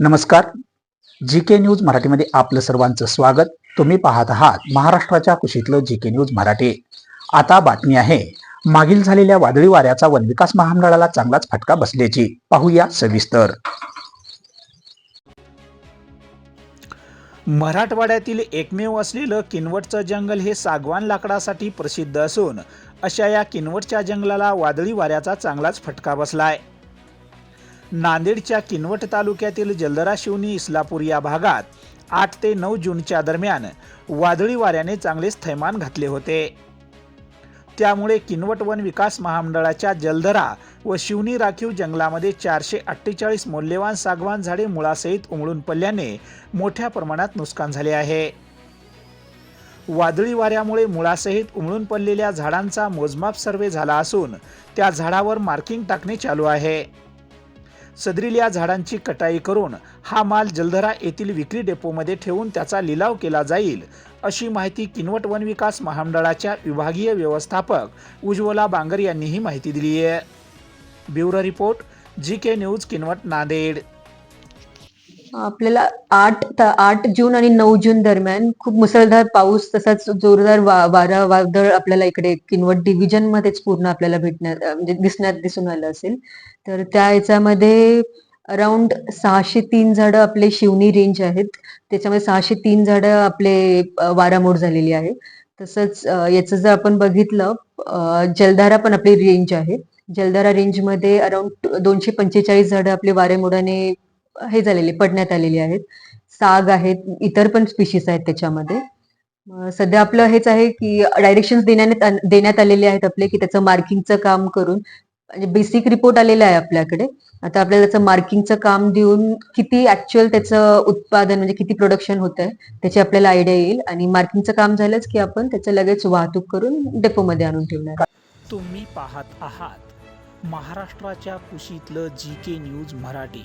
नमस्कार. जी K news मराठीमध्ये आपलं सर्वांचं स्वागत. तुम्ही पाहत आहात महाराष्ट्राच्या कुशीतलं जी के न्यूज मराठी. आता बातमी आहे मागील झालेल्या वादळी वाऱ्याचा वनविकास महामंडळाला चांगलाच फटका बसल्याची. पाहूया सविस्तर. मराठवाड्यातील एकमेव असलेलं किनवटचं जंगल हे सागवान लाकडासाठी प्रसिद्ध असून अशा या किनवटच्या जंगलाला वादळी वाऱ्याचा चांगलाच फटका बसलाय. नांदेडच्या किनवट तालुक्यातील जलदरा शिवनी इस्लापूर या भागात आठ ते नऊ जूनच्या दरम्यान वादळी वाऱ्याने चांगलेच थैमान घातले होते. त्यामुळे किनवट वन विकास महामंडळाच्या जलधरा व शिवनी राखीव जंगलामध्ये चारशे अठ्ठेचाळीस मौल्यवान सागवान झाडे मुळासहित उमळून पडल्याने मोठ्या प्रमाणात नुकसान झाले आहे. वादळी वाऱ्यामुळे मुळासहित उमळून पडलेल्या झाडांचा मोजमाप सर्वे झाला असून त्या झाडावर मार्किंग टाकणे चालू आहे. सदरील या झाडांची कटाई करून हा माल जलधरा येथील विक्री डेपोमध्ये ठेवून त्याचा लिलाव केला जाईल अशी माहिती किनवट वन विकास महामंडळाच्या विभागीय व्यवस्थापक उज्ज्वला बांगर यांनी ही माहिती दिली आहे. Bureau report G K news Kinwat Nanded. आपल्याला आठ आठ जून आणि नऊ जून दरम्यान खूप मुसळधार पाऊस तसाच जोरदार वा- वारा वादळ आपल्याला इकडे किनवट डिव्हिजन मध्येच पूर्ण आपल्याला भेटण्यात म्हणजे दिसण्यात दिसून आलं असेल. तर त्या याच्यामध्ये अराउंड सहाशे तीन झाडं आपले शिवनी रेंज आहेत. त्याच्यामध्ये सहाशे तीन झाडं आपले वारामोड झालेली आहे. तसंच याचं जर आपण बघितलं जलधारा पण आपली रेंज आहे. जलधारा रेंजमध्ये अराउंड दोनशे पंचेचाळीस झाडं आपले वारेमोडाने हे झालेले पडण्यात आलेले आहेत. साग आहेत इतर पण स्पीशीज आहेत त्याच्यामध्ये. सध्या आपलं हेच आहे की डायरेक्शन देण्यात देण्यात आलेले आहेत आपले की त्याचं मार्किंगचं काम करून. म्हणजे बेसिक रिपोर्ट आलेला आहे आपल्याकडे. आता आपल्याला त्याचं मार्किंगचं काम देऊन किती ऍक्च्युअल त्याचं उत्पादन म्हणजे किती प्रोडक्शन होत आहे त्याची आपल्याला आयडिया येईल. आणि मार्किंगचं काम झालंच की आपण त्याचं लगेच वाहतूक करून डेपोमध्ये आणून ठेवणार. तुम्ही पाहत आहात महाराष्ट्राच्या कुशीतलं जी के न्यूज मराठी.